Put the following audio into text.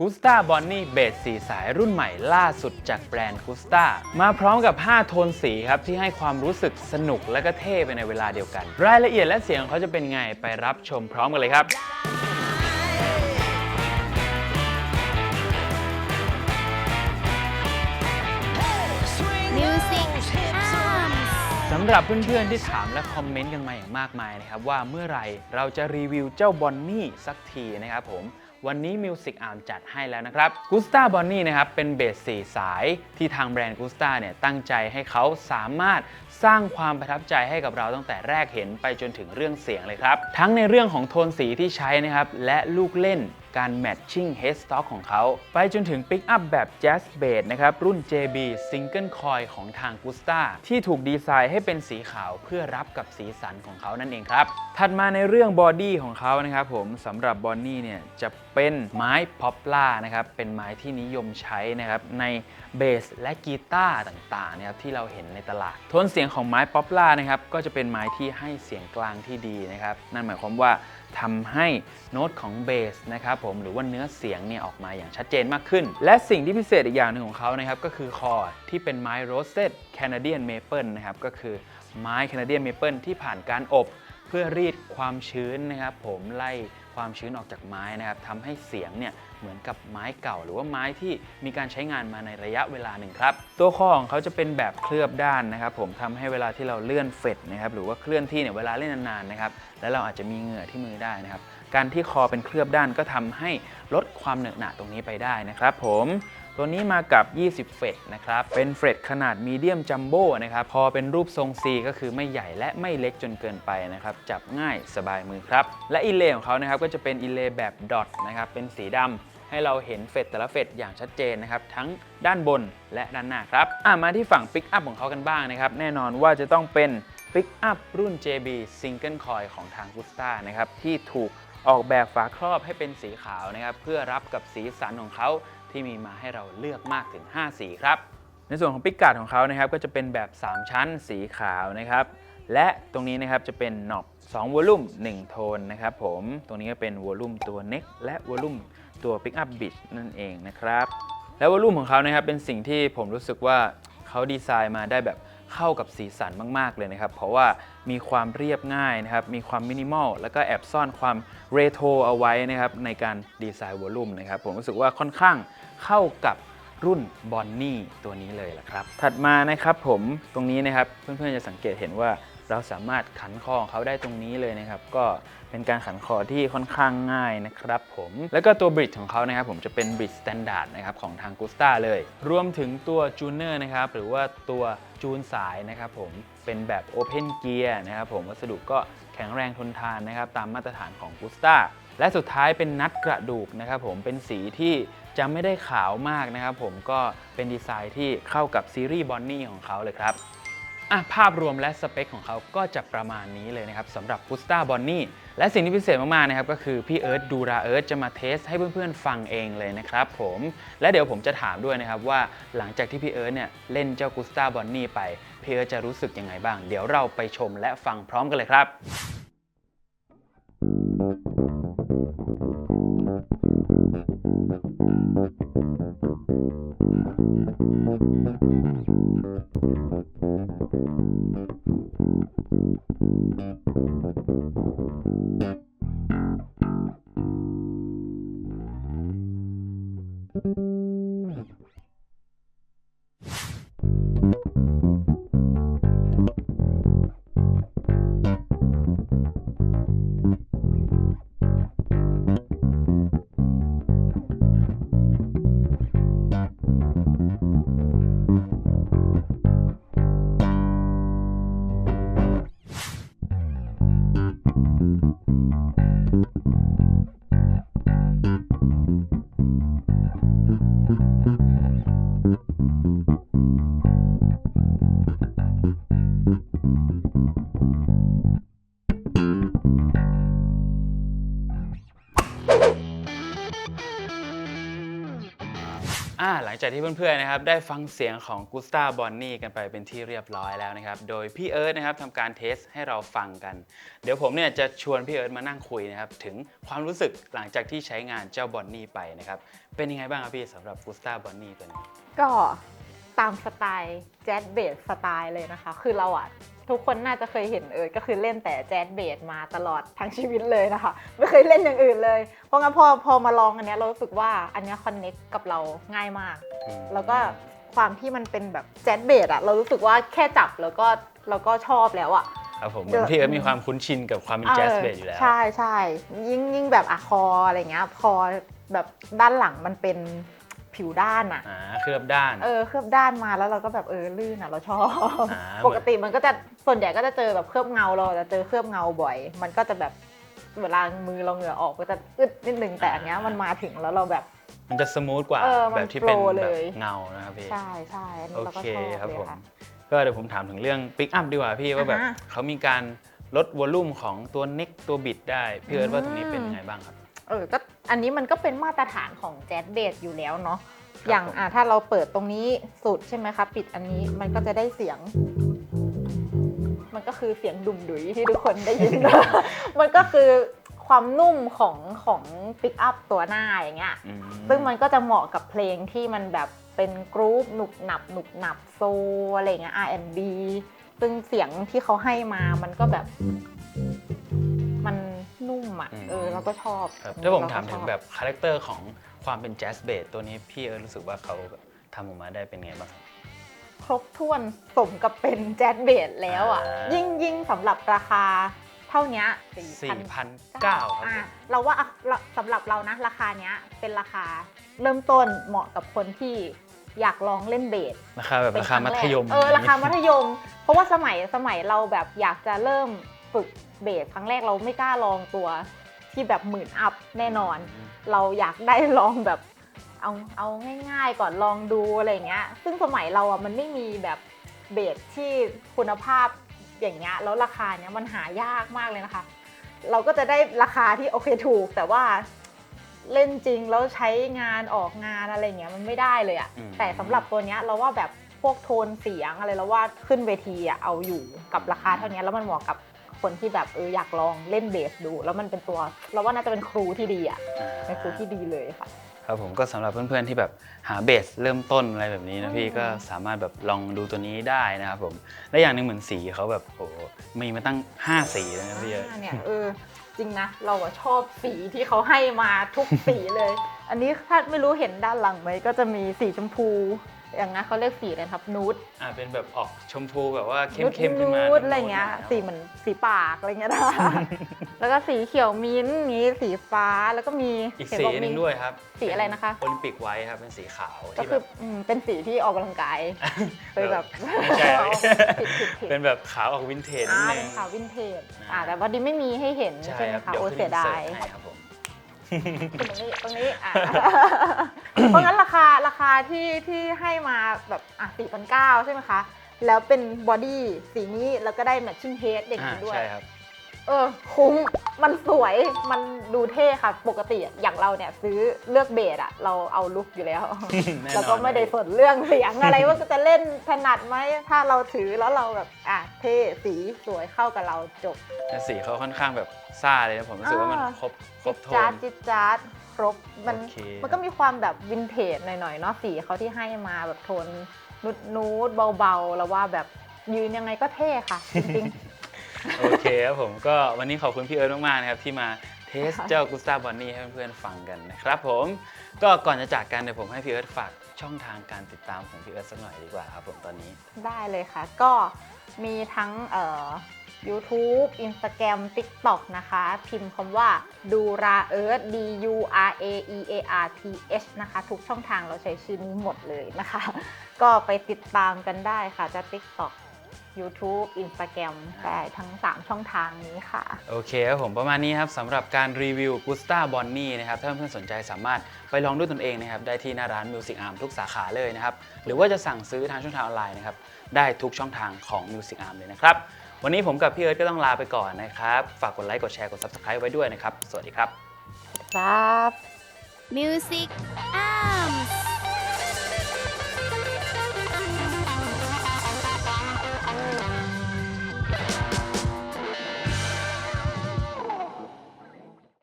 กูสตาบอนนี่เบสสีสายรุ่นใหม่ล่าสุดจากแบรนด์กูสตามาพร้อมกับ 5 โทนสีครับ ที่ให้ความรู้สึกสนุกและก็เท่ไปในเวลาเดียวกัน รายละเอียดและเสียงของเขาจะเป็นไงไปรับชมพร้อมกันเลยครับ Music Arms สำหรับเพื่อนๆที่ถามและคอมเมนต์กันมาอย่างมากมายนะครับว่าเมื่อไหร่เราจะรีวิวเจ้าบอนนี่สักทีนะครับผม วันนี้ Music Arm จัดให้แล้วนะครับ g u s t a b o n n i นะครับเป็นเบสสีสายที่ทางแบรนด์ g u s t a เนี่ยตั้งใจให้เขาสามารถสร้างความประทับใจให้กับเราตั้งแต่แรกเห็นไปจนถึงเรื่องเสียงเลยครับ ทั้งในเรื่องของโทนสีที่ใช้นะครับและลูกเล่น การแมทชิ่ง headstock ของเขา ไปจนถึงปิกอัพแบบ Jazz Bass นะครับ รุ่น JB Single Coil ของทาง Gusta ที่ถูกดีไซน์ให้เป็นสีขาวเพื่อรับกับสีสันของเขานั่นเองครับ ถัดมาในเรื่องบอดี้ของเขานะครับผมสำหรับบอนนี่เนี่ยจะเป็นไม้พอปล่านะครับเป็นไม้ที่นิยมใช้นะครับในเบสและกีตาร์ต่างๆนะครับที่เราเห็นในตลาดโทนเสียงของไม้ป๊อปล่านะครับก็จะเป็นไม้ที่ให้เสียงกลางที่ดีนะครับนั่นหมายความว่า ทำให้โน้ตของเบสนะครับผมหรือว่าเนื้อเสียงเนี่ยออกมาอย่างชัดเจนมากขึ้น และสิ่งที่พิเศษอีกอย่างหนึ่งของเขานะครับก็คือคอร์ดที่เป็นไม้โรสเ e ดแคนาเดียนเมเปิลนะครับก็คือไม้แคนาเดียนเมเปิลที่ผ่านการอบ เพื่อรีดความชื้นนะครับผมไล่ความชื้นออกจากไม้นะครับทำให้เสียงเนี่ย เหมือนกับไม้เก่า หรือว่าไม้ที่มีการใช้งานมาในระยะเวลาหนึ่งครับ ตัวคอของเขาจะเป็นแบบเคลือบด้านนะครับ ผมทำให้เวลาที่เราเลื่อนเฟดนะครับหรือว่าเคลื่อนที่เนี่ยเวลาเล่นนานๆนะครับแล้วเราอาจจะมีเหงื่อที่มือได้นะครับการที่คอเป็นเคลือบด้านก็ทำให้ลดความเหนอะหนะตรงนี้ไปได้นะครับ ผมตัวนี้มากับ 20 เฟรตนะครับ เป็นเฟรตขนาดมีเดียมจัมโบ้นะครับ พอเป็นรูปทรง C ก็คือไม่ใหญ่และไม่เล็กจนเกินไปนะครับ จับง่ายสบายมือครับ และอินเลย์ของเขานะครับก็จะเป็นอินเลย์แบบดอทนะครับ เป็นสีดำ ให้เราเห็นเฟรตแต่ละเฟรตอย่างชัดเจนนะครับทั้งด้านบนและด้านหน้าครับมาที่ฝั่งปิกอัพของเขากันบ้างนะครับแน่นอนว่าจะต้องเป็นปิกอัพรุ่น JB Single Coil ของทาง Gusta นะครับที่ถูกออกแบบฝาครอบให้เป็นสีขาวนะครับเพื่อรับกับสีสันของเขาที่มีมาให้เราเลือกมากถึง 5 สีครับ ในส่วนของปิกการ์ดของเขานะครับก็จะเป็นแบบ 3 ชั้นสีขาวนะครับและตรงนี้นะครับจะเป็นหนอบ2วอลลุ่ม1โทนนะครับผมตรงนี้ก็เป็นวอลลุ่มตัว neck และวอลลุ่ม ตัว pick up bridge นั่นเองนะครับ แล้ววอลลุ่มของเขานะครับเป็นสิ่งที่ผมรู้สึกว่าเขาดีไซน์มาได้แบบเข้ากับสีสันมาก ๆ เลยนะครับ เพราะว่ามีความเรียบง่ายนะครับ มีความมินิมอล แล้วก็แอบซ่อนความเรโทรเอาไว้นะครับ ในการดีไซน์วอลลุ่มนะครับ ผมรู้สึกว่าค่อนข้างเข้ากับรุ่นบอนนี่ตัวนี้เลยละครับ ถัดมานะครับผมตรงนี้นะครับเพื่อนๆจะสังเกตเห็นว่า เราสามารถขันคอของเขาได้ตรงนี้เลยนะครับ ก็เป็นการขันคอที่ค่อนข้างง่ายนะครับผมแล้วก็ตัวบริดของเขานะครับผมจะเป็นบริดสแตนดาร์ดนะครับของทาง Gusta เลย รวมถึงตัวจูเนอร์นะครับหรือว่าตัวจูนสายนะครับผมเป็นแบบ Open Gear นะครับผมวัสดุก็แข็งแรงทนทานนะครับตามมาตรฐานของ Gusta และสุดท้ายเป็นนัดกระดูกนะครับผมเป็นสีที่จะไม่ได้ขาวมากนะครับผมก็เป็นดีไซน์ที่เข้ากับซีรีส์บอนนี่ของเขาเลยครับ อะภาพรวมและสเปคของเขาก็จะประมาณนี้เลยนะครับสำหรับ g u s t a b o n n i และสิ่งที่พิเศษมากๆนะครับก็คือพี่เอิร์ธดูราเอิร์ธจะมาเทสให้เพื่อนๆฟังเองเลยนะครับผมและเดี๋ยวผมจะถามด้วยนะครับว่าหลังจากที่พี่เอิร์ธเนี่ยเล่นเจ้า g u s t a b o n n i ไปพี่เอิร์ธจะรู้สึกยังไงบ้าง เดี๋ยวเราไปชมและฟังพร้อมกันเลยครับ อ่าหลังจากที่เพื่อนๆนะครับได้ฟังเสียงของกุสตาบอนนี่กันไปเป็นที่เรียบร้อยแล้วนะครับ โดยพี่เอิร์ธนะครับทำการเทสให้เราฟังกัน เดี๋ยวผมเนี่ยจะชวนพี่เอิร์ธมานั่งคุยนะครับถึงความรู้สึกหลังจากที่ใช้งานเจ้าบอนนี่ไปนะครับ เป็นยังไงบ้างครับพี่สำหรับกุสตาบอนนี่ตัวนี้ ก็ตามสไตล์แจ๊สเบสสไตล์เลยนะคะ คือเราอะ ทุกคนน่าจะเคยเห็นเอิร์ธก็คือเล่นแต่แจ๊สเบสมาตลอดทั้งชีวิตเลยนะคะ ไม่เคยเล่นอย่างอื่นเลย เพราะงั้นพอพอมาลองอันเนี้ยเรารู้สึกว่าอันเนี้คอนเน็กกับเราง่ายมาก แล้วก็ความที่มันเป็นแบบแจ๊สเบสอะเรารู้สึกว่าแค่จับแล้วก็เราก็ชอบแล้วอะครับผมเหมือนพี่เอิร์ธมีความคุ้นชินกับความเป็นแจ๊สเบสอยู่แล้ว ใช่ใช่ยิ่งยิ่งแบบอะคออะไรเงี้ยคอแบบด้านหลังมันเป็น ผิวด้านอะอ่าเคลือบด้าน เออเคลือบด้านมาแล้วเราก็แบบเออลื่นอะเราชอบ อ่า ปกติมันก็จะส่วนใหญ่ก็จะเจอแบบเคลือบเงาเราจะเจอเคลือบเงาบ่อย มันก็จะแบบเวลามือเราเหงื่อออกก็จะอึดนิดนึงแต่อันเนี้ยมันมาถึงแล้วเราแบบ มันจะสมูทกว่าเออมันแบบที่เป็นโปรแบเลบย เงานะครับพี่ ใช่ใช่อันโอนี้เราก็เคชอบครับเลผยม ค่ะ ก็เดี๋ยวผมถามถึงเรื่องปิกอัพดีกว่าพี่ว่าแบบอ่าฮะ เขามีการลดวอลลุ่มของตัวเน็กตัวบิดได้ พี่เอิร์ธว่าตรงนี้เป็นอืมยังไงบ้างครับ เออก็อันนี้มันก็เป็นมาตรฐานของแจ๊สเบสอยู่แล้วเนาะครับอย่างผมอะถ้าเราเปิดตรงนี้สุดใช่ไหมคะปิดอันนี้มันก็จะได้เสียง มันก็คือเสียงดุมดุยที่ทุกคนได้ยิน มันก็คือความนุ่มของของปิกอัพตัวหน้าอย่างเงี้ยอืมซึ่งมันก็จะเหมาะกับเพลงที่มันแบบเป็นกรุ๊ปหนุบหนับหนุบหนับโซลอะไรเงี้ย R&B ซึ่งเสียงที่เขาให้มามันก็แบบมัน นุ่มอะเออเราก็ชอบครับถ้าผมเรก็ถามถึงชอแบบคาแรคเตอร์ของความเป็นแจ๊สเบสตัวนี้พี่เอิร์ธรู้สึกว่าเขาแบบทำออกมาได้เป็นไงบ้างครับ ครบถ้วนสมกับเป็นแจ๊สเบสแล้วอะ อ่ายิ่ยิ่งยิ่งสำหรับราคาเท่าเนี้ย4,900ครับผมอะเราว่าอะเราสำหรับเรานะราคาเนี้ยเป็นราคาเริ่มต้นเหมาะกับคนที่อยากลองเล่นเบสราคาแบบเป็นราคามัธยมเออราคามัธยม เพราะว่าสมัยสมัยเราแบบอยากจะเริ่ม ฝึกเบสครั้งแรกเราไม่กล้าลองตัวที่แบบหมื่นอัพแน่นอน เราอยากได้ลองแบบเอาเอาง่าย ๆ ก่อนลองดูอะไรเงี้ย ซึ่งสมัยเราอะมันไม่มีแบบเบสที่คุณภาพอย่างเงี้ยแล้วราคาเนี้ยมันหายากมากเลยนะคะ เราก็จะได้ราคาที่โอเคถูก แต่ว่าเล่นจริงแล้วใช้งานออกงานอะไรเงี้ยมันไม่ได้เลยอะอืมแต่สำหรับตัวเนี้ยเราว่าแบบพวกโทนเสียงอะไรเราว่าขึ้นเวทีอะเอาอยู่กับราคาเท่านี้แล้วมันเหมาะกับ คนที่แบบเอออยากลองเล่นเบสดู แล้วมันเป็นตัว เราว่าน่าจะเป็นครูที่ดีอะอ่าเป็นครูที่ดีเลยค่ะครับผมก็สำหรับเพื่อนๆที่แบบหาเบสเริ่มต้นอะไรแบบนี้นะพี่อืมก็สามารถแบบลองดูตัวนี้ได้นะครับผมและอย่างหนึงเหมือนสีเขาแบบโอ้โหมีมาตั้ง 5 สีเลยนะพี่เอิร์ธอ่าเนี่ยเออจริงนะเราอะชอบสีที่เขาให้มาทุกสีเลย อันนี้ถ้าไม่รู้เห็นด้านหลังไหมก็จะมีสีชมพู อย่างนั้นเขาเรียกสีอะไรนะครับนูดอ่าเป็นแบบออกชมพูแบบว่าเข้นูมดๆขึ้นมานูดอะไรเงี้ยสีเหมือนสีปากอะไรเงี้ยนะแล้วก็สีเขียวมิ้นท์นี้สีฟ้าแล้วก็มีอีกเห็นสีบอกหนึมีงด้วยครับ สีอะไรนะคะโอลิมปิกไว้ครับเป็นสีขาวก็ที่คืแบอบอืมเป็นสีที่ออกกำลังกายไปแบบไม่ใช่ผิดผิดผิดเป็นแบบขาวออกวินเทจนิอ่าดนึเป็งนขาววินเทจอ่าอ่าแต่วันนี้ไม่มีให้เห็นใช่ใช่ไหมครับคะเดี๋ยวโอ้ขึ้นเสียดายอินเสิร์ตให้ครับผม ตรงนี้ตรงนี้อะ เพราะงั้นราคาราคาที่ที่ให้มาแบบอะสี่พันเก้าใช่ไหมคะ แล้วเป็นบอดี้สีนี้แล้วก็ได้แมทชิ่งเฮดอย่างอ่านี้ด้วย ใช่ครับ เออ คุ้ม มันสวยมันดูเท่ค่ะ ปกติอย่างเราเนี่ยซื้อเลือกเบสอะเราเอาลุกอยู่แล้ว แน่นอน แล้วก็ไม่ได้สนเรื่องเสียงอะไรว่าจะเล่นถนัดไหมถ้าเราถือแล้วเราแบบอะเท่สีสวยเข้ากับเราจบ แต่สีเขาค่อนข้างแบบซ่าเลยนะผมรู้สึกว่ามันอ่า ครบครจิบดโทจ๊าดนจิดจ๊าดครบมันโอเค มันก็มีความแบบวินเทจหน่อยๆเนาะสีเขาที่ให้มาแบบโทนนูดนูดๆเบาๆ แล้วว่าแบบยืนยังไงก็เท่ค่ะ จริง โอเคครับผมก็วันนี้ขอบคุณพี่เอิร์ธมากๆนะครับที่มาเทสเจ้ากุสตาบอนนี่ให้เพื่อนๆฟังกันนะครับผมก็ก่อนจะจากกันเดี๋ยวผมให้พี่เอิร์ธฝากช่องทางการติดตามของพี่เอิร์ธสักหน่อยดีกว่าครับผมตอนนี้ๆได้เลยค่ะ ก็มีทั้งเอ่อ YouTube Instagram TikTok นะคะ พิมพ์คำว่าดูราเอิร์ธ D U R A E A R T H นะคะ ทุกช่องทางเราใช้ชื่อนี้หมดเลยนะคะ ก็ไปติดตามกันได้ค่ะจะ TikTok YouTube Instagram ได้ทั้ง 3 ช่องทางนี้ค่ะ โอเคครับผมประมาณนี้ครับสำหรับการรีวิวกุสตาบอนนี่นะครับถ้าเพื่อนๆสนใจสามารถไปลองด้วยตนเองนะครับได้ที่หน้าร้าน Music Arm ทุกสาขาเลยนะครับ หรือว่าจะสั่งซื้อทางช่องทางออนไลน์นะครับได้ทุกช่องทางของ Music Arm เลยนะครับ วันนี้ผมกับพี่เอิร์ธก็ต้องลาไปก่อนนะครับ ฝากกดไลค์กดแชร์กด Subscribe ไว้ด้วยนะครับ สวัสดีครับ ครับ Music Arms